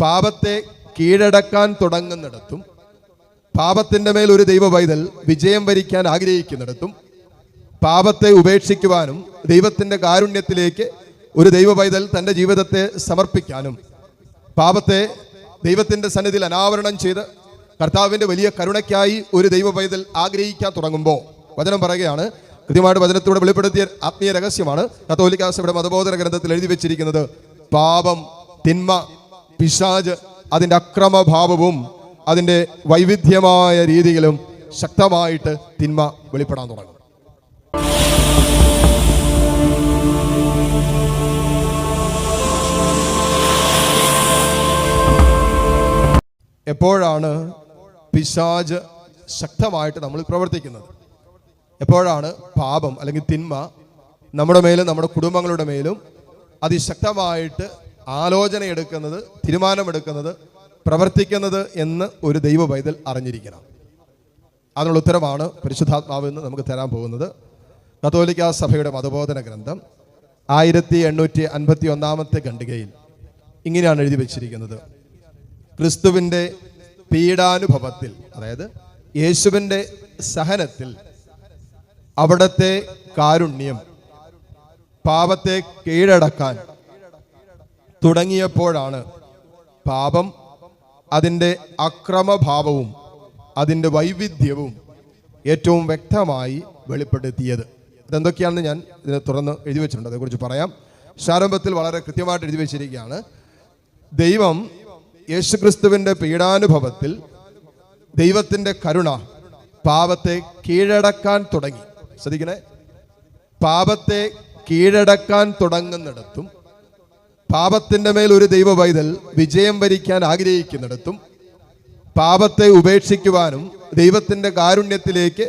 പാപത്തെ കീഴടക്കാൻ തുടങ്ങുന്നിടത്തും പാപത്തിന്റെ മേൽ ഒരു ദൈവ പൈതൽ വിജയം വരിക്കാൻ ആഗ്രഹിക്കുന്നിടത്തും പാപത്തെ ഉപേക്ഷിക്കുവാനും ദൈവത്തിന്റെ കാരുണ്യത്തിലേക്ക് ഒരു ദൈവ പൈതൽ തന്റെ ജീവിതത്തെ സമർപ്പിക്കാനും പാപത്തെ ദൈവത്തിന്റെ സന്നിധിയിൽ അനാവരണം ചെയ്ത് കർത്താവിന്റെ വലിയ കരുണയ്ക്കായി ഒരു ദൈവ പൈതൽ ആഗ്രഹിക്കാൻ തുടങ്ങുമ്പോൾ വചനം പറയുകയാണ്. കൃത്യമായിട്ട് വചനത്തോടെ വെളിപ്പെടുത്തിയ ആത്മീയ രഹസ്യമാണ്. കത്തോലിക്കാസയുടെ മതബോധന ഗ്രന്ഥത്തിൽ എഴുതി വെച്ചിരിക്കുന്നത് പാപം തിന്മ പിശാജ് അതിന്റെ അക്രമഭാവവും അതിന്റെ വൈവിധ്യമായ രീതികളും ശക്തമായിട്ട് തിന്മ വെളിപ്പെടാൻ തുടങ്ങും. എപ്പോഴാണ് പിശാജ് ശക്തമായിട്ട് നമ്മൾ പ്രവർത്തിക്കുന്നത്? എപ്പോഴാണ് പാപം അല്ലെങ്കിൽ തിന്മ നമ്മുടെ മേലും നമ്മുടെ കുടുംബങ്ങളുടെ മേലും അതിശക്തമായിട്ട് ആലോചന എടുക്കുന്നത് തീരുമാനമെടുക്കുന്നത് പ്രവർത്തിക്കുന്നത് എന്ന് ഒരു ദൈവ പൈതൽ അറിഞ്ഞിരിക്കണം. അതിനുള്ള ഉത്തരമാണ് പരിശുദ്ധാത്മാവ് എന്ന് നമുക്ക് തരാൻ പോകുന്നത്. കത്തോലിക്ക സഭയുടെ മതബോധന ഗ്രന്ഥം ആയിരത്തി എണ്ണൂറ്റി അൻപത്തി ഒന്നാമത്തെ ഖണ്ഡികയിൽ ഇങ്ങനെയാണ് എഴുതി വച്ചിരിക്കുന്നത്. ക്രിസ്തുവിന്റെ പീഡാനുഭവത്തിൽ അതായത് യേശുവിന്റെ സഹനത്തിൽ അവിടത്തെ കാരുണ്യം പാപത്തെ കീഴടക്കാൻ തുടങ്ങിയപ്പോഴാണ് പാപം അതിന്റെ അക്രമഭാവവും അതിന്റെ വൈവിധ്യവും ഏറ്റവും വ്യക്തമായി വെളിപ്പെടുത്തിയത്. അതെന്തൊക്കെയാണെന്ന് ഞാൻ ഇതിനെ തുറന്ന് എഴുതി വെച്ചിട്ടുണ്ട്. അതേക്കുറിച്ച് പറയാം. ശാരംഭത്തിൽ വളരെ കൃത്യമായിട്ട് എഴുതി വെച്ചിരിക്കുകയാണ്. ദൈവം യേശുക്രിസ്തുവിന്റെ പീഡാനുഭവത്തിൽ ദൈവത്തിന്റെ കരുണ പാപത്തെ കീഴടക്കാൻ തുടങ്ങി. ശ്രദ്ധിക്കണേ. പാപത്തെ കീഴടക്കാൻ തുടങ്ങുന്നിടത്തും പാപത്തിന്റെ മേൽ ഒരു ദൈവ പൈതൽ വിജയം വരിക്കാൻ ആഗ്രഹിക്കുന്നിടത്തും പാപത്തെ ഉപേക്ഷിക്കുവാനും ദൈവത്തിന്റെ കാരുണ്യത്തിലേക്ക്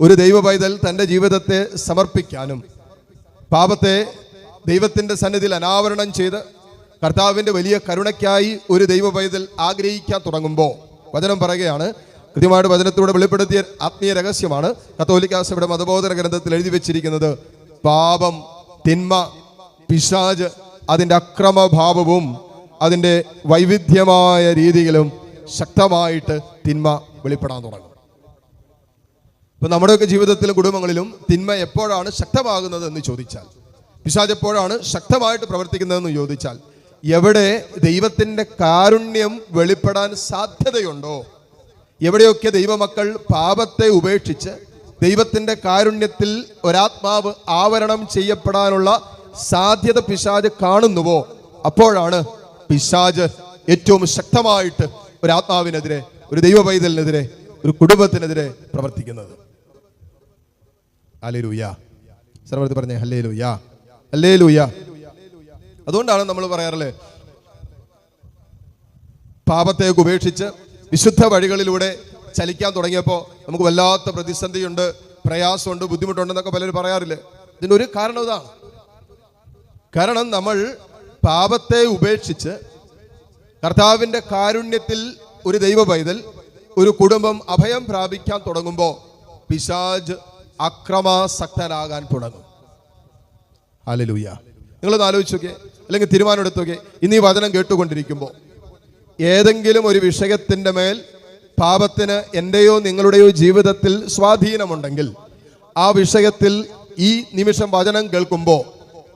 ഒരു ദൈവ പൈതൽ തന്റെ ജീവിതത്തെ സമർപ്പിക്കാനും പാപത്തെ ദൈവത്തിന്റെ സന്നിധിയിൽ അനാവരണം ചെയ്ത് കർത്താവിന്റെ വലിയ കരുണയ്ക്കായി ഒരു ദൈവ പൈതൽ ആഗ്രഹിക്കാൻ തുടങ്ങുമ്പോൾ വചനം പറയുകയാണ്. കൃത്യമായിട്ട് വചനത്തിലൂടെ വെളിപ്പെടുത്തിയ ആത്മീയ രഹസ്യമാണ് കത്തോലിക്കാസയുടെ മതബോധന ഗ്രന്ഥത്തിൽ എഴുതി വെച്ചിരിക്കുന്നത്. പാപം തിന്മ പിശാജ് അതിന്റെ അക്രമഭാവവും അതിന്റെ വൈവിധ്യമായ രീതിയിലും ശക്തമായിട്ട് തിന്മ വെളിപ്പെടാൻ തുടങ്ങും. ഇപ്പം നമ്മുടെയൊക്കെ ജീവിതത്തിലും കുടുംബങ്ങളിലും തിന്മ എപ്പോഴാണ് ശക്തമാകുന്നത് എന്ന് ചോദിച്ചാൽ പിശാജ് എപ്പോഴാണ് ശക്തമായിട്ട് പ്രവർത്തിക്കുന്നതെന്ന് ചോദിച്ചാൽ എവിടെ ദൈവത്തിന്റെ കാരുണ്യം വെളിപ്പെടാൻ സാധ്യതയുണ്ടോ എവിടെയൊക്കെ ദൈവമക്കൾ പാപത്തെ ഉപേക്ഷിച്ച് ദൈവത്തിന്റെ കാരുണ്യത്തിൽ ഒരാത്മാവ് ആവരണം ചെയ്യപ്പെടാനുള്ള സാധ്യത പിശാജ് കാണുന്നുവോ? അപ്പോഴാണ് പിശാജ് ഏറ്റവും ശക്തമായിട്ട് ഒരു ആത്മാവിനെതിരെ ഒരു ദൈവ പൈതലിനെതിരെ ഒരു കുടുംബത്തിനെതിരെ പ്രവർത്തിക്കുന്നത്. പറഞ്ഞേ ഹല്ലേലൂയ. അതുകൊണ്ടാണ് നമ്മൾ പറയാറില്ലേ പാപത്തെ ഉപേക്ഷിച്ച് വിശുദ്ധ വഴികളിലൂടെ ചലിക്കാൻ തുടങ്ങിയപ്പോൾ നമുക്ക് വല്ലാത്ത പ്രതിസന്ധിയുണ്ട് പ്രയാസമുണ്ട് ബുദ്ധിമുട്ടുണ്ടെന്നൊക്കെ പലരും പറയാറില്ലേ? ഇതിന്റെ ഒരു കാരണം ഇതാണ്. കാരണം നമ്മൾ പാപത്തെ ഉപേക്ഷിച്ച് കർത്താവിന്റെ കാരുണ്യത്തിൽ ഒരു ദൈവ പൈതൽ ഒരു കുടുംബം അഭയം പ്രാപിക്കാൻ തുടങ്ങുമ്പോൾ പിശാജ് അക്രമാസക്തനാകാൻ തുടങ്ങും. ഹാലലൂയ നിങ്ങളൊന്ന് ആലോചിച്ചോക്കെ അല്ലെങ്കിൽ തീരുമാനം എടുത്തോക്കെ ഇന്ന് ഈ വചനം കേട്ടുകൊണ്ടിരിക്കുമ്പോൾ ഏതെങ്കിലും ഒരു വിഷയത്തിന്റെ മേൽ പാപത്തിന് എന്റെയോ നിങ്ങളുടെയോ ജീവിതത്തിൽ സ്വാധീനമുണ്ടെങ്കിൽ ആ വിഷയത്തിൽ ഈ നിമിഷം വചനം കേൾക്കുമ്പോൾ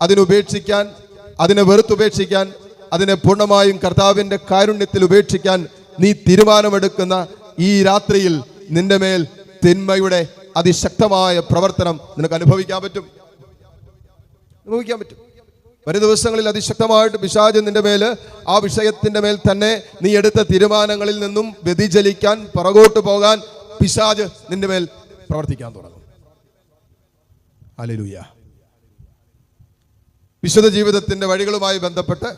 അതിനുപേക്ഷിക്കാൻ അതിനെ വെറുത്തുപേക്ഷിക്കാൻ അതിനെ പൂർണമായും കർത്താവിന്റെ കാരുണ്യത്തിൽ ഉപേക്ഷിക്കാൻ നീ തീരുമാനമെടുക്കുന്ന ഈ രാത്രിയിൽ നിന്റെ മേൽ തിന്മയുടെ അതിശക്തമായ പ്രവർത്തനം നിനക്ക് അനുഭവിക്കാൻ പറ്റും. അനുഭവിക്കാൻ പറ്റും. വരും ദിവസങ്ങളിൽ അതിശക്തമായിട്ട് പിശാജ് നിന്റെ മേൽ ആ വിഷയത്തിന്റെ മേൽ തന്നെ നീ എടുത്ത തീരുമാനങ്ങളിൽ നിന്നും വ്യതിചലിക്കാൻ പുറകോട്ട് പോകാൻ പിശാജ് നിന്റെ മേൽ പ്രവർത്തിക്കാൻ തുടങ്ങും. അലലുയ വിശുദ്ധ ജീവിതത്തിന്റെ വഴികളുമായി ബന്ധപ്പെട്ട്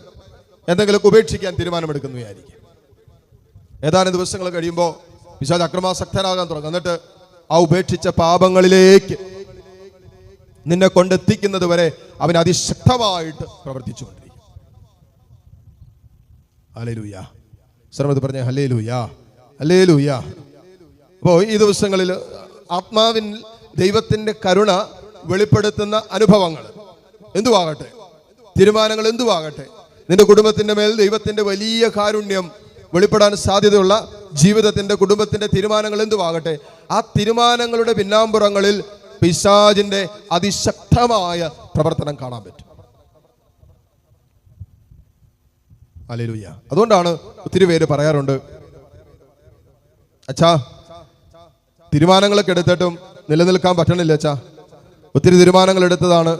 എന്തെങ്കിലും ഉപേക്ഷിക്കാൻ തീരുമാനമെടുക്കുന്നു വിചാരിക്കും. ഏതാനും ദിവസങ്ങൾ കഴിയുമ്പോൾ പിശാജ് അക്രമാസക്തനാകാൻ തുടങ്ങും. എന്നിട്ട് ആ ഉപേക്ഷിച്ച പാപങ്ങളിലേക്ക് നിന്നെ കൊണ്ടെത്തിക്കുന്നത് വരെ അവൻ അതിശക്തമായിട്ട് പ്രവർത്തിച്ചുകൊണ്ടിരിക്കും. ഹല്ലേലൂയ. ശ്രമത്ത് പറഞ്ഞ അല്ലേ ലൂയാ അപ്പോൾ ഈ ദിവസങ്ങളിൽ ആത്മാവിൻ ദൈവത്തിന്റെ കരുണ വെളിപ്പെടുത്തുന്ന അനുഭവങ്ങൾ. എന്തുവാകട്ടെ? തീരുമാനങ്ങൾ എന്തുവാകട്ടെ? നിന്റെ കുടുംബത്തിന്റെ മേൽ ദൈവത്തിന്റെ വലിയ കാരുണ്യം വെളിപ്പെടാൻ സാധ്യതയുള്ള ജീവിതത്തിന്റെ കുടുംബത്തിന്റെ തീരുമാനങ്ങൾ എന്തുവാകട്ടെ? ആ തീരുമാനങ്ങളുടെ പിന്നാമ്പുറങ്ങളിൽ പിശാജിന്റെ അതിശക്തമായ പ്രവർത്തനം കാണാൻ പറ്റും. അലലുയ്യ അതുകൊണ്ടാണ് ഒത്തിരി പേര് പറയാറുണ്ട് അച്ഛാ തീരുമാനങ്ങളൊക്കെ എടുത്തിട്ടും നിലനിൽക്കാൻ പറ്റണില്ല അച്ഛാ. ഒത്തിരി തീരുമാനങ്ങൾ എടുത്തതാണ്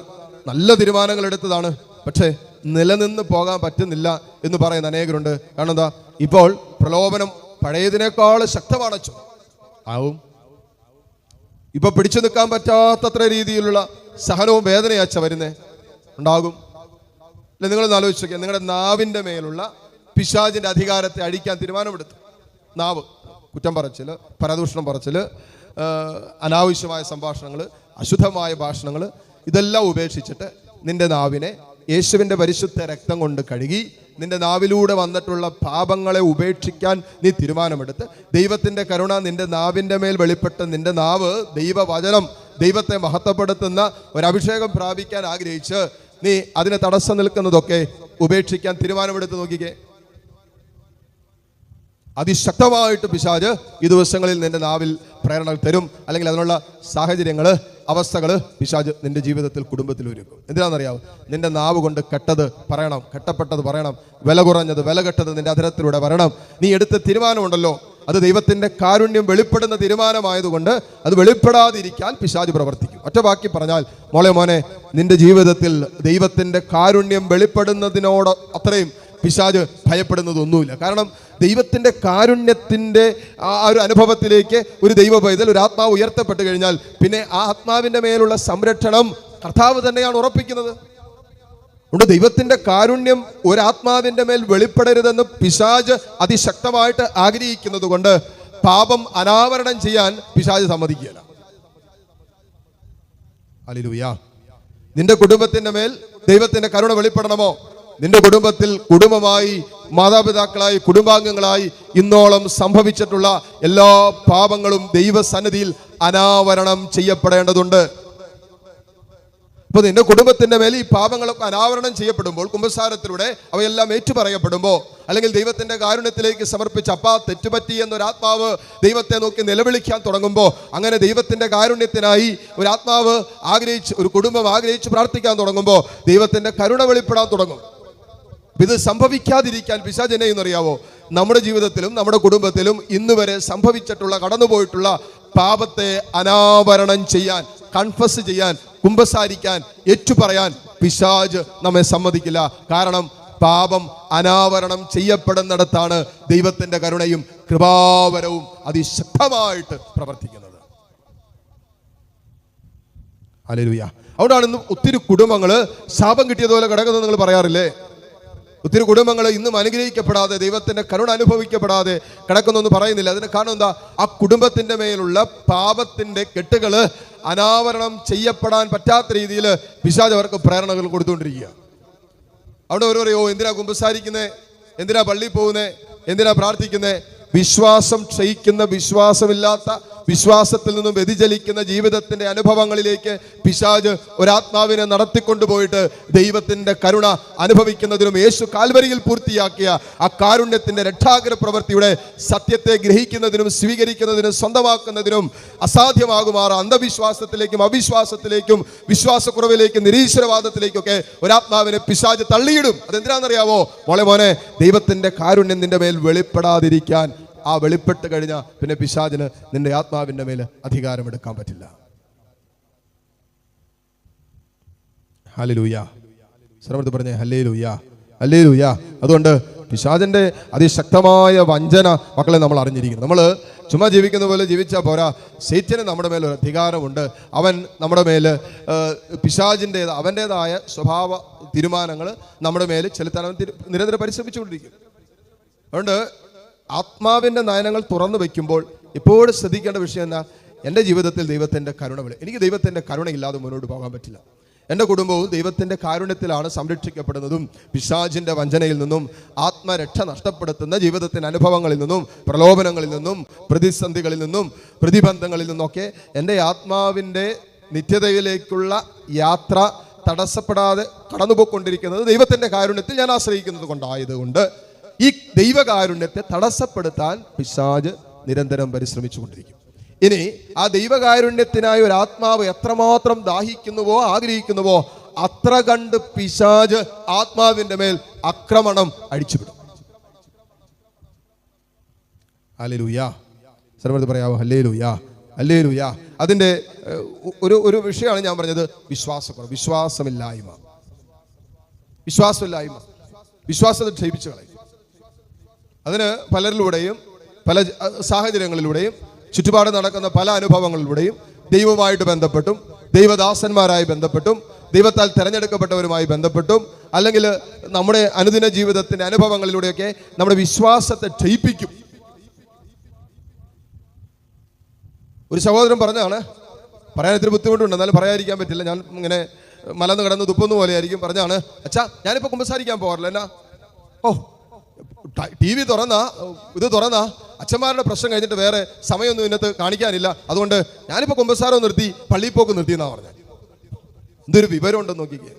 നല്ല തീരുമാനങ്ങൾ എടുത്തതാണ്. പക്ഷേ നിലനിന്ന് പോകാൻ പറ്റുന്നില്ല എന്ന് പറയുന്ന അനേകരുണ്ട്. കാരണം എന്താ? ഇപ്പോൾ പ്രലോഭനം പഴയതിനേക്കാൾ ശക്തമാണ് അച്ഛൻ. ആവും. ഇപ്പൊ പിടിച്ചു നിൽക്കാൻ പറ്റാത്തത്ര രീതിയിലുള്ള സഹനവും വേദനയാച്ച വരുന്നേ ഉണ്ടാകും. അല്ലെ നിങ്ങളൊന്ന് ആലോചിച്ച് നോക്കിയാൽ നിങ്ങളുടെ നാവിന്റെ മേലുള്ള പിശാചിന്റെ അധികാരത്തെ അഴിക്കാൻ തീരുമാനമെടുത്തു. നാവ് കുറ്റം പറച്ചിൽ പരദൂഷണം പറച്ചിൽ അനാവശ്യമായ സംഭാഷണങ്ങൾ അശുദ്ധമായ ഭാഷണങ്ങൾ ഇതെല്ലാം ഉപേക്ഷിച്ചിട്ട് നിന്റെ നാവിനെ യേശുവിന്റെ പരിശുദ്ധ രക്തം കൊണ്ട് കഴുകി നിന്റെ നാവിലൂടെ വന്നിട്ടുള്ള പാപങ്ങളെ ഉപേക്ഷിക്കാൻ നീ തീരുമാനമെടുത്ത് ദൈവത്തിന്റെ കരുണ നിന്റെ നാവിന്റെ മേൽ വെളിപ്പെട്ട് നിന്റെ നാവ് ദൈവവചനം ദൈവത്തെ മഹത്വപ്പെടുത്തുന്ന ഒരു അഭിഷേകം പ്രാപിക്കാൻ ആഗ്രഹിച്ച് നീ അതിനെ തടസ്സം നിൽക്കുന്നതൊക്കെ ഉപേക്ഷിക്കാൻ തീരുമാനമെടുത്ത് നോക്കിക്കേ. അതിശക്തമായിട്ട് പിശാജ് ഈ ദിവസങ്ങളിൽ നിന്റെ നാവിൽ പ്രേരണ തരും. അല്ലെങ്കിൽ അതിനുള്ള സാഹചര്യങ്ങൾ അവസ്ഥകൾ പിശാജ് നിന്റെ ജീവിതത്തിൽ കുടുംബത്തിൽ ഒരുക്കും. എന്തിനാണെന്നറിയാവും? നിന്റെ നാവ് കൊണ്ട് കെട്ടത് പറയണം കെട്ടപ്പെട്ടത് പറയണം വില കുറഞ്ഞത് വില കെട്ടത് നിന്റെ അധരത്തിലൂടെ വരണം. നീ എടുത്ത തീരുമാനമുണ്ടല്ലോ. അത് ദൈവത്തിന്റെ കാരുണ്യം വെളിപ്പെടുന്ന തീരുമാനമായതുകൊണ്ട് അത് വെളിപ്പെടാതിരിക്കാൻ പിശാജ് പ്രവർത്തിക്കും. ഒറ്റ ബാക്കി പറഞ്ഞാൽ മോളെ മോനെ നിന്റെ ജീവിതത്തിൽ ദൈവത്തിന്റെ കാരുണ്യം വെളിപ്പെടുന്നതിനോട് അത്രയും പിശാജ് ഭയപ്പെടുന്നതൊന്നുമില്ല. കാരണം ദൈവത്തിന്റെ കാരുണ്യത്തിന്റെ ആ ഒരു അനുഭവത്തിലേക്ക് ഒരു ദൈവ പൈതൽ ഒരു ആത്മാവ് ഉയർത്തപ്പെട്ട് കഴിഞ്ഞാൽ പിന്നെ ആ ആത്മാവിന്റെ മേലുള്ള സംരക്ഷണം കർത്താവ് തന്നെയാണ് ഉറപ്പിക്കുന്നത്. അതുകൊണ്ട് ദൈവത്തിന്റെ കാരുണ്യം ഒരാത്മാവിന്റെ മേൽ വെളിപ്പെടരുതെന്ന് പിശാജ് അതിശക്തമായിട്ട് ആഗ്രഹിക്കുന്നത് കൊണ്ട് പാപം അനാവരണം ചെയ്യാൻ പിശാജ് സമ്മതിക്കുകയില്ല. അലിലുയാ നിന്റെ കുടുംബത്തിന്റെ മേൽ ദൈവത്തിന്റെ കരുണ വെളിപ്പെടണമോ? നിന്റെ കുടുംബത്തിൽ കുടുംബമായി മാതാപിതാക്കളായി കുടുംബാംഗങ്ങളായി ഇന്നോളം സംഭവിച്ചിട്ടുള്ള എല്ലാ പാപങ്ങളും ദൈവസന്നിധിയിൽ അനാവരണം ചെയ്യപ്പെടേണ്ടതുണ്ട്. ഇപ്പൊ നിന്റെ കുടുംബത്തിന്റെ മേൽ ഈ പാപങ്ങളൊക്കെ അനാവരണം ചെയ്യപ്പെടുമ്പോൾ കുംഭസാരത്തിലൂടെ അവയെല്ലാം ഏറ്റുപറയപ്പെടുമ്പോൾ അല്ലെങ്കിൽ ദൈവത്തിന്റെ കാരുണ്യത്തിലേക്ക് സമർപ്പിച്ച അപ്പാ തെറ്റുപറ്റി എന്നൊരാത്മാവ് ദൈവത്തെ നോക്കി നിലവിളിക്കാൻ തുടങ്ങുമ്പോൾ അങ്ങനെ ദൈവത്തിന്റെ കാരുണ്യത്തിനായി ഒരു ആത്മാവ് ആഗ്രഹിച്ച് ഒരു കുടുംബം ആഗ്രഹിച്ച് പ്രാർത്ഥിക്കാൻ തുടങ്ങുമ്പോൾ ദൈവത്തിന്റെ കരുണ വെളിപ്പെടാൻ തുടങ്ങും. ഇത് സംഭവിക്കാതിരിക്കാൻ പിശാജ് എന്നെ അറിയാവോ നമ്മുടെ ജീവിതത്തിലും നമ്മുടെ കുടുംബത്തിലും ഇന്ന് വരെ സംഭവിച്ചിട്ടുള്ള കടന്നുപോയിട്ടുള്ള പാപത്തെ അനാവരണം ചെയ്യാൻ കൺഫസ് ചെയ്യാൻ കുമ്പസാരിക്കാൻ ഏറ്റുപറയാൻ പിശാജ് നമ്മെ സമ്മതിക്കില്ല. കാരണം പാപം അനാവരണം ചെയ്യപ്പെടുന്നിടത്താണ് ദൈവത്തിന്റെ കരുണയും കൃപാവരവും അതിശക്തമായിട്ട് പ്രവർത്തിക്കുന്നത്. അലലുയ അതുകൊണ്ടാണ് ഇന്ന് ഒത്തിരി കുടുംബങ്ങൾ ശാപം കിട്ടിയതുപോലെ കിടക്കുന്നത് നിങ്ങൾ പറയാറില്ലേ? ഒത്തിരി കുടുംബങ്ങൾ ഇന്നും അനുഗ്രഹിക്കപ്പെടാതെ ദൈവത്തിന്റെ കരുണ അനുഭവിക്കപ്പെടാതെ കിടക്കുന്നൊന്നും പറയുന്നില്ല. അതിന് കാരണം എന്താ? ആ കുടുംബത്തിന്റെ മേലുള്ള പാപത്തിന്റെ കെട്ടുകൾ അനാവരണം ചെയ്യപ്പെടാൻ പറ്റാത്ത രീതിയിൽ പിശാജ് അവർക്ക് പ്രേരണകൾ കൊടുത്തുകൊണ്ടിരിക്കുക. അവിടെ ഒരു പറയോ എന്തിനാ കുമ്പസാരിക്കുന്നേ? എന്തിനാ പള്ളിയിൽ പോകുന്നേ? എന്തിനാ പ്രാർത്ഥിക്കുന്നേ? വിശ്വാസം ക്ഷയിക്കുന്ന വിശ്വാസമില്ലാത്ത വിശ്വാസത്തിൽ നിന്നും വ്യതിചലിക്കുന്ന ജീവിതത്തിന്റെ അനുഭവങ്ങളിലേക്ക് പിശാജ് ഒരാത്മാവിനെ നടത്തിക്കൊണ്ടുപോയിട്ട് ദൈവത്തിന്റെ കരുണ അനുഭവിക്കുന്നതിനും യേശു കാൽവരിയിൽ പൂർത്തിയാക്കിയ ആ കാരുണ്യത്തിന്റെ രക്ഷാകര പ്രവൃത്തിയുടെ സത്യത്തെ ഗ്രഹിക്കുന്നതിനും സ്വീകരിക്കുന്നതിനും സ്വന്തമാക്കുന്നതിനും അസാധ്യമാകുമാറ അന്ധവിശ്വാസത്തിലേക്കും അവിശ്വാസത്തിലേക്കും വിശ്വാസക്കുറവിലേക്കും നിരീശ്വരവാദത്തിലേക്കൊക്കെ ഒരാത്മാവിനെ പിശാജ് തള്ളിയിടും. അതെന്തിനാണെന്നറിയാവോ? മോളെ മോനെ ദൈവത്തിന്റെ കാരുണ്യം നിന്റെ മേൽ വെളിപ്പെടാതിരിക്കാൻ ആ വെളിപ്പെട്ട് കഴിഞ്ഞാൽ പിന്നെ പിശാചിന് നിന്റെ ആത്മാവിന്റെ മേൽ അധികാരമെടുക്കാൻ പറ്റില്ല. ഹല്ലേലൂയ. ശ്രമത്ത് പറഞ്ഞേ ഹല്ലേലൂയ. ഹല്ലേലൂയ. അതുകൊണ്ട് പിശാചിന്റെ അതിശക്തമായ വഞ്ചന മക്കളെ നമ്മൾ അറിഞ്ഞിരിക്കുന്നു. നമ്മൾ ചുമ്മാ ജീവിക്കുന്ന പോലെ ജീവിച്ചാൽ പോരാ. സേറ്റിന് നമ്മുടെ മേൽ ഒരു അധികാരമുണ്ട്. അവൻ നമ്മുടെ മേൽ പിശാചിന്റെ അവന്റെതായ സ്വഭാവ തീരുമാനങ്ങൾ നമ്മുടെ മേൽ ചെലുത്താൻ അവൻ നിരന്തരം പരിശ്രമിച്ചുകൊണ്ടിരിക്കും. അതുകൊണ്ട് ആത്മാവിന്റെ നയനങ്ങൾ തുറന്നു വയ്ക്കുമ്പോൾ എപ്പോഴും ശ്രദ്ധിക്കേണ്ട വിഷയം എന്നാ എന്റെ ജീവിതത്തിൽ ദൈവത്തിന്റെ കരുണ വിളി. എനിക്ക് ദൈവത്തിന്റെ കരുണയില്ലാതെ മുന്നോട്ട് പോകാൻ പറ്റില്ല. എന്റെ കുടുംബവും ദൈവത്തിന്റെ കാരുണ്യത്തിലാണ് സംരക്ഷിക്കപ്പെടുന്നതും പിശാജിന്റെ വഞ്ചനയിൽ നിന്നും ആത്മരക്ഷ നഷ്ടപ്പെടുത്തുന്ന ജീവിതത്തിന്റെ അനുഭവങ്ങളിൽ നിന്നും പ്രലോഭനങ്ങളിൽ നിന്നും പ്രതിസന്ധികളിൽ നിന്നും പ്രതിബന്ധങ്ങളിൽ നിന്നൊക്കെ എന്റെ ആത്മാവിന്റെ നിത്യതയിലേക്കുള്ള യാത്ര തടസ്സപ്പെടാതെ കടന്നുപോയിക്കൊണ്ടിരിക്കുന്നത് ദൈവത്തിന്റെ കാരുണ്യത്തിൽ ഞാൻ ആശ്രയിക്കുന്നത് കൊണ്ടായതുകൊണ്ട് ഈ ദൈവകാരുണ്യത്തെ തടസ്സപ്പെടുത്താൻ പിശാജ് നിരന്തരം പരിശ്രമിച്ചു പരിശ്രമിച്ചുകൊണ്ടിരിക്കും. ഇനി ആ ദൈവകാരുണ്യത്തിനായി ഒരു ആത്മാവ് എത്രമാത്രം ദാഹിക്കുന്നുവോ ആഗ്രഹിക്കുന്നുവോ അത്ര കണ്ട് പിശാജ് ആത്മാവിന്റെ മേൽ ആക്രമണം അടിച്ചുവിടും. ഹല്ലേലൂയാ. സർവത് പറയാവോ ഹല്ലേലൂയാ ഹല്ലേലൂയാ. അതിന്റെ ഒരു ഒരു വിഷയമാണ് ഞാൻ പറഞ്ഞത് വിശ്വാസക്കുറവ് വിശ്വാസമില്ലായ്മ. വിശ്വാസമില്ലായ്മ. വിശ്വാസത്തെ ക്ഷയിപ്പിച്ചു കളയും. അതിന് പലരിലൂടെയും പല സാഹചര്യങ്ങളിലൂടെയും ചുറ്റുപാട് നടക്കുന്ന പല അനുഭവങ്ങളിലൂടെയും ദൈവമായിട്ട് ബന്ധപ്പെട്ടും ദൈവദാസന്മാരായി ബന്ധപ്പെട്ടും ദൈവത്താൽ തിരഞ്ഞെടുക്കപ്പെട്ടവരുമായി ബന്ധപ്പെട്ടും അല്ലെങ്കിൽ നമ്മുടെ അനുദിന ജീവിതത്തിന്റെ അനുഭവങ്ങളിലൂടെയൊക്കെ നമ്മുടെ വിശ്വാസത്തെ ക്ഷയിപ്പിക്കും. ഒരു സഹോദരൻ പറഞ്ഞാണ് പറയാൻ ഇത്തിരി ബുദ്ധിമുട്ടുണ്ട് എന്നാലും പറയാതിരിക്കാൻ പറ്റില്ല. ഞാൻ ഇങ്ങനെ മലന്ന് കിടന്ന് തുപ്പുന്ന പോലെ ആയിരിക്കും പറഞ്ഞാണ് അച്ഛാ ഞാനിപ്പോൾ കുമ്പസാരിക്കാൻ പോകാറില്ല. എന്നാ? ഓ ടി വി തുറന്നാ ഇത് തുറന്നാ അച്ഛന്മാരുടെ പ്രശ്നം കഴിഞ്ഞിട്ട് വേറെ സമയമൊന്നും ഇതിനകത്ത് കാണിക്കാനില്ല. അതുകൊണ്ട് ഞാനിപ്പോൾ കുമ്പസാരം നിർത്തി പള്ളിയിൽ പോക്ക് നിർത്തി എന്നാ പറഞ്ഞത് എന്തൊരു വിവരമുണ്ടെന്ന് നോക്കിക്കേ.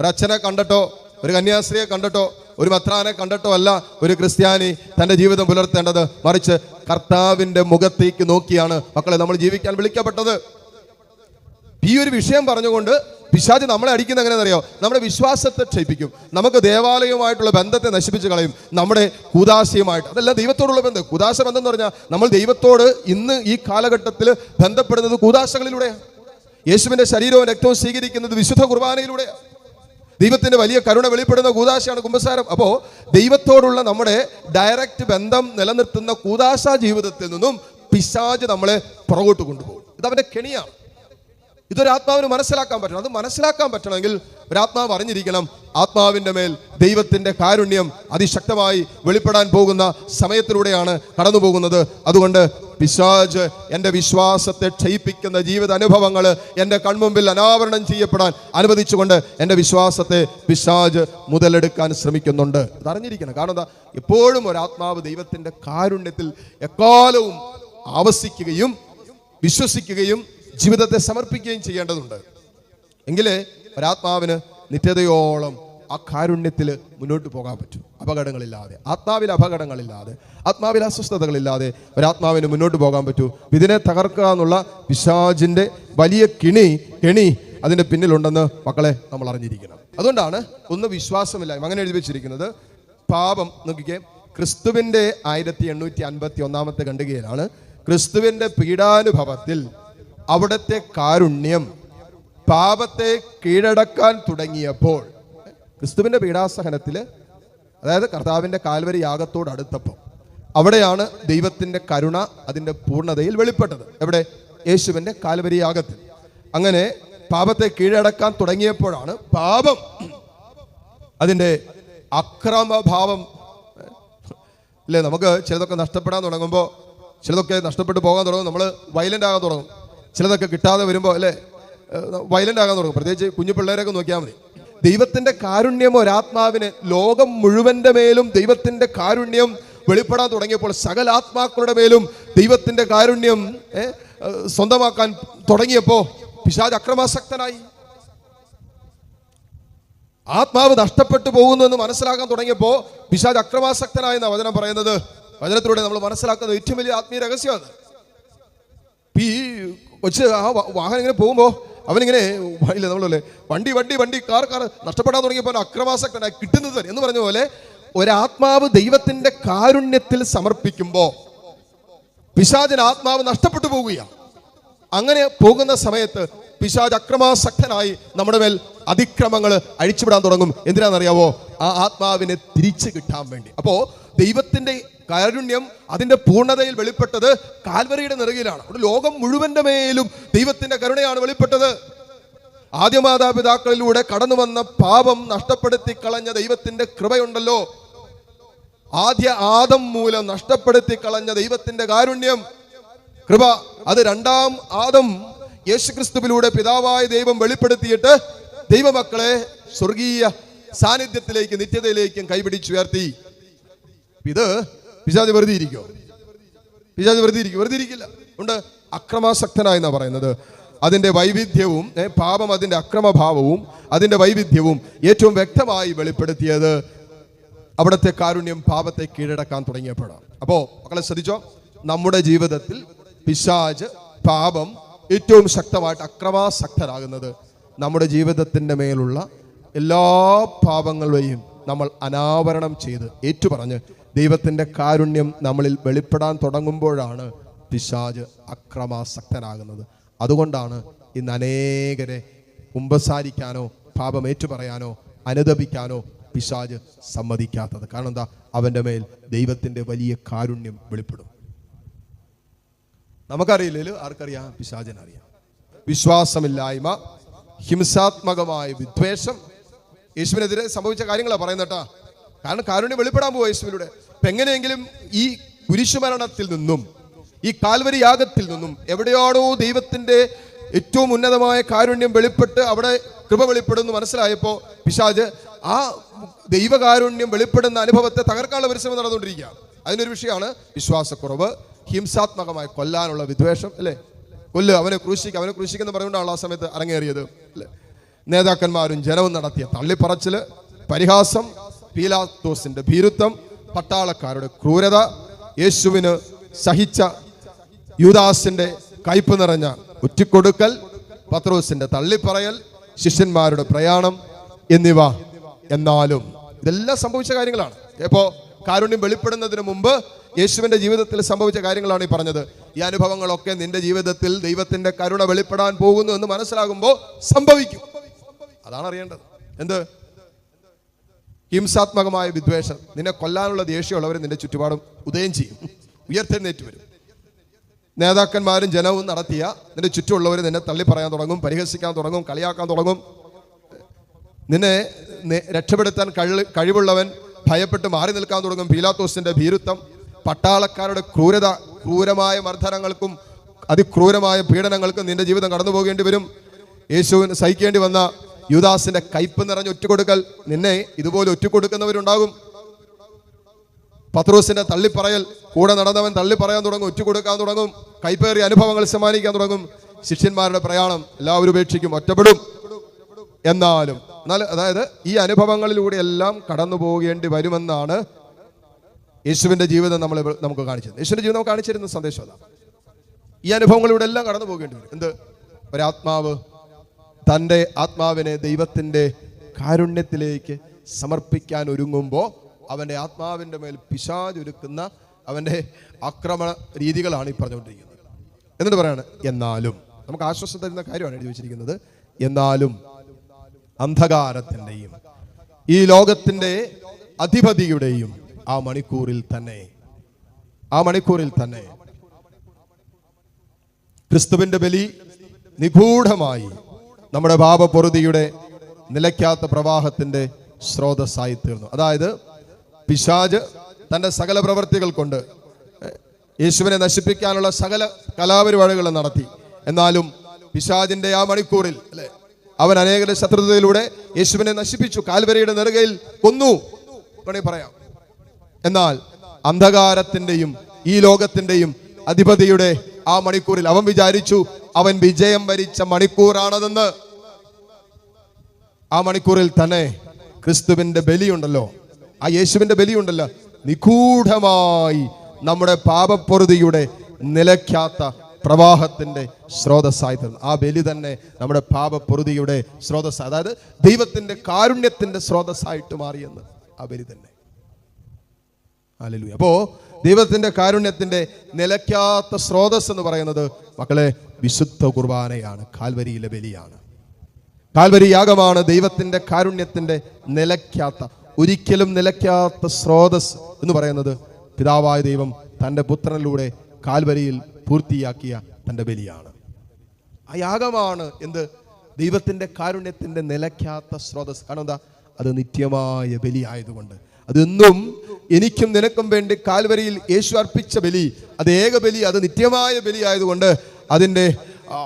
ഒരച്ഛനെ കണ്ടിട്ടോ ഒരു കന്യാസ്ത്രീയെ കണ്ടിട്ടോ ഒരു മത്രാനെ കണ്ടിട്ടോ അല്ല ഒരു ക്രിസ്ത്യാനി തന്റെ ജീവിതം പുലർത്തേണ്ടത് മറിച്ച് കർത്താവിന്റെ മുഖത്തേക്ക് നോക്കിയാണ് മക്കളെ നമ്മൾ ജീവിക്കാൻ വിളിക്കപ്പെട്ടത്. ഈ ഒരു വിഷയം പറഞ്ഞുകൊണ്ട് പിശാജ് നമ്മളെ അടിക്കുന്ന എങ്ങനെയാണെന്നറിയോ? നമ്മുടെ വിശ്വാസത്തെ ക്ഷയിപ്പിക്കും. നമുക്ക് ദേവാലയവുമായിട്ടുള്ള ബന്ധത്തെ നശിപ്പിച്ച് കളയും. നമ്മുടെ കുദാശയുമായിട്ട്. അതല്ല ദൈവത്തോടുള്ള ബന്ധം. കുദാശ ബന്ധം എന്ന് പറഞ്ഞാൽ നമ്മൾ ദൈവത്തോട് ഇന്ന് ഈ കാലഘട്ടത്തിൽ ബന്ധപ്പെടുന്നത് കൂദാശകളിലൂടെയാണ് യേശുവിന്റെ ശരീരവും രക്തവും സ്വീകരിക്കുന്നത് വിശുദ്ധ കുർബാനയിലൂടെയാണ് ദൈവത്തിന്റെ വലിയ കരുണ വെളിപ്പെടുന്ന കൂതാശയാണ് കുമ്പസാരം. അപ്പോൾ ദൈവത്തോടുള്ള നമ്മുടെ ഡയറക്റ്റ് ബന്ധം നിലനിർത്തുന്ന കൂതാശ ജീവിതത്തിൽ നിന്നും പിശാജ് നമ്മളെ പുറകോട്ട് കൊണ്ടുപോകും. ഇത് അവന്റെ കെണിയാണ്. ഇതൊരു ആത്മാവിന് മനസ്സിലാക്കാൻ പറ്റണം. അത് മനസ്സിലാക്കാൻ പറ്റണമെങ്കിൽ ഒരാത്മാവ് അറിഞ്ഞിരിക്കണം. ആത്മാവിന്റെ മേൽ ദൈവത്തിന്റെ കാരുണ്യം അതിശക്തമായി വെളിപ്പെടാൻ പോകുന്ന സമയത്തിലൂടെയാണ് കടന്നു പോകുന്നത് അതുകൊണ്ട് പിശാജ് എന്റെ വിശ്വാസത്തെ ക്ഷയിപ്പിക്കുന്ന ജീവിത അനുഭവങ്ങൾ എന്റെ കൺമുമ്പിൽ അനാവരണം ചെയ്യപ്പെടാൻ അനുവദിച്ചുകൊണ്ട് എന്റെ വിശ്വാസത്തെ പിശാജ് മുതലെടുക്കാൻ ശ്രമിക്കുന്നുണ്ട്. അതറിഞ്ഞിരിക്കണം. കാരണം എന്താ? എപ്പോഴും ഒരാത്മാവ് ദൈവത്തിന്റെ കാരുണ്യത്തിൽ എക്കാലവും ആവസിക്കുകയും വിശ്വസിക്കുകയും ജീവിതത്തെ സമർപ്പിക്കുകയും ചെയ്യേണ്ടതുണ്ട്. എങ്കിലേ ഒരാത്മാവിന് നിത്യതയോളം ആ കാരുണ്യത്തിൽ മുന്നോട്ട് പോകാൻ പറ്റും. അപകടങ്ങളില്ലാതെ ആത്മാവിൽ അപകടങ്ങളില്ലാതെ ആത്മാവിൽ അസ്വസ്ഥതകളില്ലാതെ ഒരാത്മാവിന് മുന്നോട്ട് പോകാൻ പറ്റൂ. ഇതിനെ തകർക്കുക എന്നുള്ള പിശാജിന്റെ വലിയ കിണി കെണി അതിന്റെ പിന്നിലുണ്ടെന്ന് മക്കളെ നമ്മൾ അറിഞ്ഞിരിക്കണം. അതുകൊണ്ടാണ് ഒന്ന് വിശ്വാസമില്ലായ്മ. അങ്ങനെ എഴുതി വെച്ചിരിക്കുന്നത് പാപം നോക്കിക്കേ ക്രിസ്തുവിന്റെ ആയിരത്തി എണ്ണൂറ്റി അൻപത്തി ഒന്നാമത്തെ ഖണ്ഡികയിലാണ് ക്രിസ്തുവിന്റെ പീഡാനുഭവത്തിൽ അവിടുത്തെ കാരുണ്യം പാപത്തെ കീഴടക്കാൻ തുടങ്ങിയപ്പോൾ ക്രിസ്തുവിന്റെ പീഡാസഹനത്തിൽ അതായത് കർത്താവിന്റെ കാൽവരി യാഗത്തോട് അടുത്തപ്പോൾ അവിടെയാണ് ദൈവത്തിന്റെ കരുണ അതിന്റെ പൂർണതയിൽ വെളിപ്പെട്ടത്. എവിടെ? യേശുവിന്റെ കാൽവരി യാഗത്തിൽ. അങ്ങനെ പാപത്തെ കീഴടക്കാൻ തുടങ്ങിയപ്പോഴാണ് പാപം. അതിന്റെ അക്രമഭാവം അല്ലേ? നമുക്ക് ചിലതൊക്കെ നഷ്ടപ്പെടാൻ തുടങ്ങുമ്പോൾ ചിലതൊക്കെ നഷ്ടപ്പെട്ടു പോകാൻ തുടങ്ങും നമ്മൾ വയലന്റ് ആകാൻ തുടങ്ങും. ചിലതൊക്കെ കിട്ടാതെ വരുമ്പോൾ അല്ലേ വയലന്റ് ആകാൻ തുടങ്ങും. പ്രത്യേകിച്ച് കുഞ്ഞു പിള്ളേരൊക്കെ നോക്കിയാൽ മതി. ദൈവത്തിന്റെ കാരുണ്യം ഒരാത്മാവിന് ലോകം മുഴുവന്റെ മേലും ദൈവത്തിന്റെ കാരുണ്യം വെളിപ്പെടാൻ തുടങ്ങിയപ്പോൾ സകല ആത്മാക്കളുടെ മേലും ദൈവത്തിന്റെ കാരുണ്യം സ്വന്തമാക്കാൻ തുടങ്ങിയപ്പോൾ പിശാജ് അക്രമാസക്തനായി. ആത്മാവ് നഷ്ടപ്പെട്ടു പോകുന്നു എന്ന് മനസ്സിലാക്കാൻ തുടങ്ങിയപ്പോൾ പിശാജ് അക്രമാസക്തനായെന്ന വചനം പറയുന്നത്. വചനത്തിലൂടെ നമ്മൾ മനസ്സിലാക്കുന്ന ഏറ്റവും വലിയ ആത്മീയ രഹസ്യമാണ്. കൊച്ച് ആ വാഹനം ഇങ്ങനെ പോകുമ്പോൾ അവനിങ്ങനെ ഇല്ല നമ്മളല്ലേ വണ്ടി വണ്ടി വണ്ടി കാർ കാർ നഷ്ടപ്പെടാൻ തുടങ്ങിയപ്പോൾ അക്രമാസക്തനായി കിട്ടുന്നത് എന്ന് പറഞ്ഞ പോലെ ഒരാത്മാവ് ദൈവത്തിന്റെ കാരുണ്യത്തിൽ സമർപ്പിക്കുമ്പോൾ പിശാചിന് ആത്മാവ് നഷ്ടപ്പെട്ടു പോവുകയാണ് അങ്ങനെ പോകുന്ന സമയത്ത് പിശാജ് അക്രമാസക്തനായി നമ്മുടെ മേൽ അതിക്രമങ്ങൾ അഴിച്ചുവിടാൻ തുടങ്ങും. എന്തിനാണെന്നറിയാവോ? ആ ആത്മാവിനെ തിരിച്ചു കിട്ടാൻ വേണ്ടി. അപ്പോൾ ദൈവത്തിന്റെ കാരുണ്യം അതിന്റെ പൂർണതയിൽ വെളിപ്പെട്ടത് കാൽവരിയുടെ നിറകിലാണ് അവിടെ ലോകം മുഴുവന്റെ മേലും ദൈവത്തിന്റെ കരുണയാണ് വെളിപ്പെട്ടത്. ആദ്യ മാതാപിതാക്കളിലൂടെ കടന്നു വന്ന പാപം നഷ്ടപ്പെടുത്തി കളഞ്ഞ ദൈവത്തിന്റെ കൃപയുണ്ടല്ലോ. ആദ്യ ആദം മൂലം നഷ്ടപ്പെടുത്തി കളഞ്ഞ ദൈവത്തിന്റെ കാരുണ്യം. കൃപ അത് രണ്ടാം ആദം യേശുക്രിസ്തുവിലൂടെ പിതാവായ ദൈവം വെളിപ്പെടുത്തിയിട്ട് ദൈവമക്കളെ സ്വർഗീയ സാന്നിധ്യത്തിലേക്ക് നിത്യതയിലേക്കും കൈപിടിച്ചുയർത്തി. ഇത് പിശാജ് വെറുതെ ഇരിക്കോ പിശാജ് വെറുതെ ഇരിക്കും വെറുതെ ഇരിക്കില്ല. ഉണ്ട്. അക്രമാസക്തനായെന്നാണ് പറയുന്നത്. അതിന്റെ വൈവിധ്യവും പാപം അതിന്റെ അക്രമഭാവവും അതിന്റെ വൈവിധ്യവും ഏറ്റവും വ്യക്തമായി വെളിപ്പെടുത്തിയത് അവിടുത്തെ കാരുണ്യം പാപത്തെ കീഴടക്കാൻ തുടങ്ങിയപ്പോഴാണ്. അപ്പോൾ മക്കളെ ശ്രദ്ധിച്ചോ? നമ്മുടെ ജീവിതത്തിൽ പിശാജ് പാപം ഏറ്റവും ശക്തമായിട്ട് അക്രമാസക്തരാകുന്നത് നമ്മുടെ ജീവിതത്തിന്റെ മേലുള്ള എല്ലാ പാപങ്ങളെയും നമ്മൾ അനാവരണം ചെയ്ത് ഏറ്റുപറഞ്ഞ് ദൈവത്തിന്റെ കാരുണ്യം നമ്മളിൽ വെളിപ്പെടാൻ തുടങ്ങുമ്പോഴാണ് പിശാജ് അക്രമാസക്തനാകുന്നത്. അതുകൊണ്ടാണ് ഇന്ന് അനേകരെ കുമ്പസാരിക്കാനോ പാപം ഏറ്റുപറയാനോ അനുദപിക്കാനോ പിശാജ് സമ്മതിക്കാത്തത്. കാരണം എന്താ? അവന്റെ മേൽ ദൈവത്തിന്റെ വലിയ കാരുണ്യം വെളിപ്പെടും. നമുക്കറിയില്ലല്ലോ ആർക്കറിയാം? പിശാചിനറിയാം. വിശ്വാസമില്ലായ്മ ഹിംസാത്മകമായ വിദ്വേഷം. യേശുവിനെതിരെ സംഭവിച്ച കാര്യങ്ങളാണ് പറയുന്നട്ടാ കാരണം കാരുണ്യം വെളിപ്പെടാൻ പോയി യേശുവിലൂടെ. അപ്പൊ എങ്ങനെയെങ്കിലും ഈ കുരിശുമരണത്തിൽ നിന്നും ഈ കാൽവരി യാഗത്തിൽ നിന്നും എവിടെയാണോ ദൈവത്തിന്റെ ഏറ്റവും ഉന്നതമായ കാരുണ്യം വെളിപ്പെട്ട് അവിടെ കൃപ വെളിപ്പെടുന്നു മനസ്സിലായപ്പോൾ പിശാജ് ആ ദൈവകാരുണ്യം വെളിപ്പെടുന്ന അനുഭവത്തെ തകർക്കാനുള്ള പരിശ്രമം നടന്നുകൊണ്ടിരിക്കുക. അതിനൊരു വിഷയമാണ് വിശ്വാസക്കുറവ് ഹിംസാത്മകമായി കൊല്ലാനുള്ള വിദ്വേഷം അല്ലേ? കൊല്ല് അവനെ ക്രൂശിക്കുക അവനെ ക്രൂശിക്കുന്ന പറഞ്ഞുകൊണ്ടാണ് ആ സമയത്ത് അരങ്ങേറിയത് അല്ലേ? നേതാക്കന്മാരും ജനവും നടത്തിയ തള്ളിപ്പറച്ചിൽ പരിഹാസം പീലാത്തോസിന്റെ ഭീരുത്വം പട്ടാളക്കാരുടെ ക്രൂരത യേശുവിന് സഹിച്ച യുദാസിന്റെ കയ്പ് നിറഞ്ഞ ഉറ്റിക്കൊടുക്കൽ പത്രോസിന്റെ തള്ളിപ്പറയൽ ശിഷ്യന്മാരുടെ പ്രയാണം എന്നിവ എന്നാലും ഇതെല്ലാം സംഭവിച്ച കാര്യങ്ങളാണ്. ഇപ്പോ കാരുണ്യം വെളിപ്പെടുന്നതിന് മുമ്പ് യേശുവിന്റെ ജീവിതത്തിൽ സംഭവിച്ച കാര്യങ്ങളാണ് ഈ പറഞ്ഞത്. ഈ അനുഭവങ്ങളൊക്കെ നിന്റെ ജീവിതത്തിൽ ദൈവത്തിന്റെ കരുണ വെളിപ്പെടാൻ പോകുന്നു എന്ന് മനസ്സിലാകുമ്പോൾ സംഭവിക്കും. അതാണ് അറിയേണ്ടത്. എന്ത്? ഹിംസാത്മകമായ വിദ്വേഷം. നിന്നെ കൊല്ലാനുള്ള ദേഷ്യമുള്ളവർ നിന്റെ ചുറ്റുപാടും ഉദയം ചെയ്യും. ഉയർത്തെഴുന്നേറ്റ് വരും. നേതാക്കന്മാരും ജനവും നടത്തിയ നിന്റെ ചുറ്റുമുള്ളവർ നിന്നെ തള്ളിപ്പറയാൻ തുടങ്ങും പരിഹസിക്കാൻ തുടങ്ങും കളിയാക്കാൻ തുടങ്ങും. നിന്നെ രക്ഷപ്പെടുത്താൻ കഴി കഴിവുള്ളവൻ ഭയപ്പെട്ട് മാറി നിൽക്കാൻ തുടങ്ങും. പീലാത്തോസിന്റെ ഭീരുത്വം പട്ടാളക്കാരുടെ ക്രൂരത ക്രൂരമായ മർദ്ദനങ്ങൾക്കും അതിക്രൂരമായ പീഡനങ്ങൾക്കും നിന്റെ ജീവിതം കടന്നു പോകേണ്ടി വരും. യേശുവിന് സഹിക്കേണ്ടി വന്ന യുദാസിന്റെ കയ്പ് നിറഞ്ഞ ഒറ്റുകൊടുക്കൽ. നിന്നെ ഇതുപോലെ ഒറ്റുകൊടുക്കുന്നവരുണ്ടാകും. പത്രോസിന്റെ തള്ളിപ്പറയൽ. കൂടെ നടന്നവൻ തള്ളിപ്പറയാൻ തുടങ്ങും ഒറ്റുകൊടുക്കാൻ തുടങ്ങും. കൈപ്പേറിയ അനുഭവങ്ങൾ സമ്മാനിക്കാൻ തുടങ്ങും. ശിഷ്യന്മാരുടെ പ്രയാണം എല്ലാവരും ഉപേക്ഷിക്കും ഒറ്റപ്പെടും. എന്നാലും എന്നാൽ അതായത് ഈ അനുഭവങ്ങളിലൂടെ എല്ലാം കടന്നു പോകേണ്ടി വരുമെന്നാണ് യേശുവിന്റെ ജീവിതം നമ്മൾ നമുക്ക് കാണിച്ചത് യേശുവിന്റെ ജീവിതം കാണിച്ചിരുന്ന സന്ദേശം അതാണ് ഈ അനുഭവങ്ങളിലൂടെ എല്ലാം കടന്നു പോകേണ്ടി വരും. എന്ത്? ഒരാത്മാവ് തന്റെ ആത്മാവിനെ ദൈവത്തിന്റെ കാരുണ്യത്തിലേക്ക് സമർപ്പിക്കാൻ ഒരുങ്ങുമ്പോൾ അവന്റെ ആത്മാവിന്റെ മേൽ പിശാചൊരുക്കുന്ന അവന്റെ ആക്രമണ രീതികളാണ് ഈ പറഞ്ഞുകൊണ്ടിരിക്കുന്നത്. എന്നിട്ട് പറയാണ് എന്നാലും നമുക്ക് ആശ്വാസം തരുന്ന കാര്യമാണ് എഴുതി വെച്ചിരിക്കുന്നത് എന്നാലും അന്ധകാരത്തിന്റെയും ഈ ലോകത്തിന്റെ അധിപതിയുടെയും ആ മണിക്കൂറിൽ തന്നെ ആ മണിക്കൂറിൽ തന്നെ ക്രിസ്തുവിന്റെ ബലി നിഗൂഢമായി നമ്മുടെ പാപപൊറുതിയുടെ നിലയ്ക്കാത്ത പ്രവാഹത്തിന്റെ സ്രോതസ്സായി തീർന്നു. അതായത് പിശാജ് തന്റെ സകല പ്രവൃത്തികൾ കൊണ്ട് യേശുവിനെ നശിപ്പിക്കാനുള്ള സകല കലാപരിപാടികളും നടത്തി. എന്നാലും പിശാജിന്റെ ആ മണിക്കൂറിൽ അല്ലെ അവൻ അനേകരുടെ ശത്രുതയിലൂടെ യേശുവിനെ നശിപ്പിച്ചു കാൽവരിയുടെ നെറുകയിൽ കൊന്നു വേണേ പറയാം. എന്നാൽ അന്ധകാരത്തിന്റെയും ഈ ലോകത്തിന്റെയും അധിപതിയുടെ ആ മണിക്കൂറിൽ അവൻ വിചാരിച്ചു അവൻ വിജയം വരിച്ച മണിക്കൂറാണതെന്ന്. ആ മണിക്കൂറിൽ തന്നെ ക്രിസ്തുവിന്റെ ബലിയുണ്ടല്ലോ. ആ യേശുവിന്റെ ബലിയുണ്ടല്ലോ. നിഗൂഢമായി നമ്മുടെ പാപപ്പൊറുതിയുടെ നിലയ്ക്കാത്ത പ്രവാഹത്തിന്റെ സ്രോതസ്സായി തീർന്നു. ആ ബലി തന്നെ നമ്മുടെ പാപപ്പൊറുതിയുടെ സ്രോതസ് അതായത് ദൈവത്തിന്റെ കാരുണ്യത്തിന്റെ സ്രോതസ്സായിട്ട് മാറിയെന്ന് ആ ബലി തന്നെ. ഹല്ലേലൂയ. അപ്പോ ദൈവത്തിന്റെ കാരുണ്യത്തിന്റെ നിലയ്ക്കാത്ത സ്രോതസ് എന്ന് പറയുന്നത് മക്കളെ വിശുദ്ധ കുർബാനയാണ്. കാൽവരിയിലെ ബലിയാണ്. കാൽവരി യാഗമാണ് ദൈവത്തിന്റെ കാരുണ്യത്തിന്റെ നിലയ്ക്കാത്ത ഒരിക്കലും നിലയ്ക്കാത്ത സ്രോതസ് എന്ന് പറയുന്നത് പിതാവായ ദൈവം തന്റെ പുത്രനിലൂടെ കാൽവരിയിൽ പൂർത്തിയാക്കിയ തന്റെ ബലിയാണ്. ആ യാഗമാണ് എന്ത്? ദൈവത്തിന്റെ കാരുണ്യത്തിന്റെ നിലയ്ക്കാത്ത സ്രോതസ്. കാരണം എന്താ? അത് നിത്യമായ ബലിയായതുകൊണ്ട്. അതെന്നും എനിക്കും നിനക്കും വേണ്ടി കാൽവരിയിൽ യേശു അർപ്പിച്ച ബലി അത് ഏക ബലി അത് നിത്യമായ ബലി ആയതുകൊണ്ട് അതിന്റെ ആ,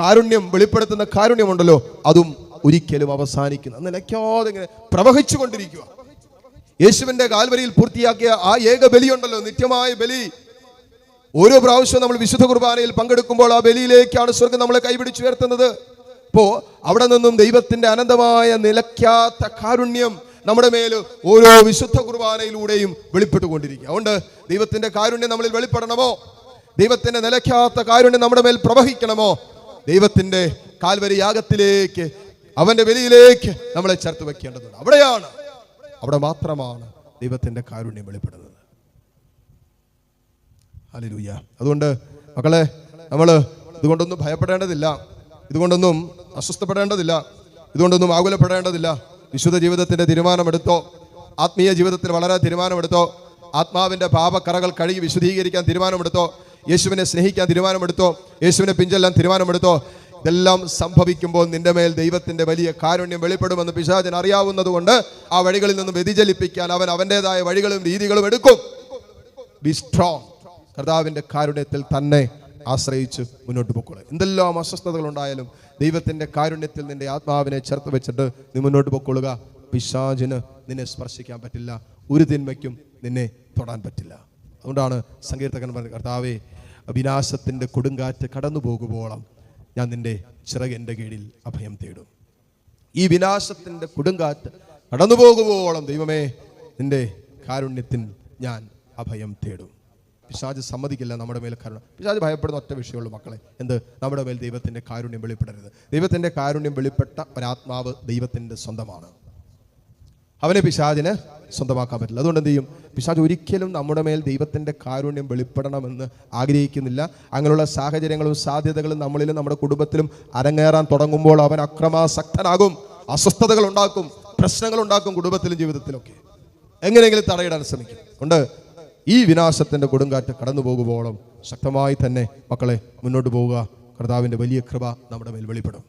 കാരുണ്യം വെളിപ്പെടുത്തുന്ന കാരുണ്യമുണ്ടല്ലോ അതും ഒരിക്കലും അവസാനിക്കുന്ന. നിലയ്ക്കാതെ ഇങ്ങനെ പ്രവഹിച്ചു കൊണ്ടിരിക്കുക യേശുവിന്റെ കാൽവരിയിൽ പൂർത്തിയാക്കിയ ആ ഏക ബലിയുണ്ടല്ലോ നിത്യമായ ബലി. ഓരോ പ്രാവശ്യവും നമ്മൾ വിശുദ്ധ കുർബാനയിൽ പങ്കെടുക്കുമ്പോൾ ആ ബലിയിലേക്കാണ് സ്വർഗം നമ്മളെ കൈപിടിച്ചുയർത്തുന്നത് അപ്പോ അവിടെ നിന്നും ദൈവത്തിന്റെ അനന്തമായ നിലയ്ക്കാത്ത കാരുണ്യം നമ്മുടെ മേൽ ഓരോ വിശുദ്ധ കുർബാനയിലൂടെയും വെളിപ്പെട്ടുകൊണ്ടിരിക്കുക. അതുകൊണ്ട് ദൈവത്തിന്റെ കാരുണ്യം നമ്മളിൽ വെളിപ്പെടണമോ? ദൈവത്തിന്റെ നിലയ്ക്കാത്ത കാരുണ്യം നമ്മുടെ മേൽ പ്രവഹിക്കണമോ? ദൈവത്തിന്റെ കാൽവരി യാഗത്തിലേക്ക് അവന്റെ ബലിയിലേക്ക് നമ്മളെ ചേർത്ത് വെക്കേണ്ടതുണ്ട്. അവിടെയാണ് അവിടെ മാത്രമാണ് ദൈവത്തിന്റെ കാരുണ്യം വെളിപ്പെടുന്നത്. ഹല്ലേലൂയ. അതുകൊണ്ട് മക്കളെ നമ്മൾ ഇതുകൊണ്ടൊന്നും ഭയപ്പെടേണ്ടതില്ല. ഇതുകൊണ്ടൊന്നും അസ്വസ്ഥപ്പെടേണ്ടതില്ല. ഇതുകൊണ്ടൊന്നും ആകുലപ്പെടേണ്ടതില്ല. വിശുദ്ധ ജീവിതത്തിന്റെ തീരുമാനമെടുത്തോ? ആത്മീയ ജീവിതത്തിൽ വളരെ തീരുമാനമെടുത്തോ? ആത്മാവിന്റെ പാപക്കറകൾ കഴുകി വിശുദ്ധീകരിക്കാൻ തീരുമാനമെടുത്തോ? യേശുവിനെ സ്നേഹിക്കാൻ തീരുമാനമെടുത്തോ? യേശുവിനെ പിഞ്ചെല്ലാൻ തീരുമാനമെടുത്തോ? ഇതെല്ലാം സംഭവിക്കുമ്പോൾ നിന്റെ മേൽ ദൈവത്തിന്റെ വലിയ കാരുണ്യം വെളിപ്പെടുമെന്ന് പിശാചൻ അറിയാവുന്നതുകൊണ്ട് ആ വഴികളിൽ നിന്ന് വ്യതിചലിപ്പിക്കാൻ അവൻ അവന്റെതായ വഴികളും രീതികളും എടുക്കും. ബി സ്ട്രോങ് കർത്താവിന്റെ കാരുണ്യത്തിൽ തന്നെ ആശ്രയിച്ച് മുന്നോട്ട് പൊക്കോളെ. എന്തെല്ലാം അസ്വസ്ഥതകൾ ഉണ്ടായാലും ദൈവത്തിന്റെ കാരുണ്യത്തിൽ നിന്റെ ആത്മാവിനെ ചേർത്ത് വെച്ചിട്ട് നീ മുന്നോട്ട് പൊക്കോളുക. പിശാചിന് നിന്നെ സ്പർശിക്കാൻ പറ്റില്ല. ഒരു തിന്മയ്ക്കും നിന്നെ തൊടാൻ പറ്റില്ല. അതുകൊണ്ടാണ് സങ്കീർത്തകൻ പറഞ്ഞത് കർത്താവേ വിനാശത്തിന്റെ കൊടുങ്കാറ്റ് കടന്നു പോകുമ്പോളം ഞാൻ നിന്റെ ചിറകെന്റെ കീഴിൽ അഭയം തേടും. ഈ വിനാശത്തിന്റെ കൊടുങ്കാറ്റ് കടന്നു പോകുമ്പോളം ദൈവമേ നിന്റെ കാരുണ്യത്തിൽ ഞാൻ അഭയം തേടും. പിശാജ് സമ്മതിക്കില്ല നമ്മുടെ മേൽ കരുണ. പിശാജ് ഭയപ്പെടുന്ന ഒറ്റ വിഷയമുള്ളൂ മക്കളെ എന്ത്? നമ്മുടെ മേൽ ദൈവത്തിന്റെ കാരുണ്യം വെളിപ്പെടരുത്. ദൈവത്തിന്റെ കാരുണ്യം വെളിപ്പെട്ട ഒരാത്മാവ് ദൈവത്തിന്റെ സ്വന്തമാണ്. അവനെ പിശാജിന് സ്വന്തമാക്കാൻ പറ്റില്ല. അതുകൊണ്ട് എന്ത് ചെയ്യും? പിശാജ് ഒരിക്കലും നമ്മുടെ മേൽ ദൈവത്തിന്റെ കാരുണ്യം വെളിപ്പെടണമെന്ന് ആഗ്രഹിക്കുന്നില്ല. അങ്ങനെയുള്ള സാഹചര്യങ്ങളും സാധ്യതകളും നമ്മളിലും നമ്മുടെ കുടുംബത്തിലും അരങ്ങേറാൻ തുടങ്ങുമ്പോൾ അവൻ അക്രമാസക്തനാകും. അസ്വസ്ഥതകൾ ഉണ്ടാക്കും പ്രശ്നങ്ങൾ ഉണ്ടാക്കും കുടുംബത്തിലും ജീവിതത്തിലൊക്കെ. എങ്ങനെയെങ്കിലും തടയിടാൻ ശ്രമിക്കും. കൊണ്ട് ഈ വിനാശത്തിന്റെ കൊടുങ്കാറ്റ് കടന്നു പോകുമ്പോഴും ശക്തമായി തന്നെ മക്കളെ മുന്നോട്ട് പോവുക. കർത്താവിന്റെ വലിയ കൃപ നമ്മുടെ മേൽ വെളിപ്പെടും.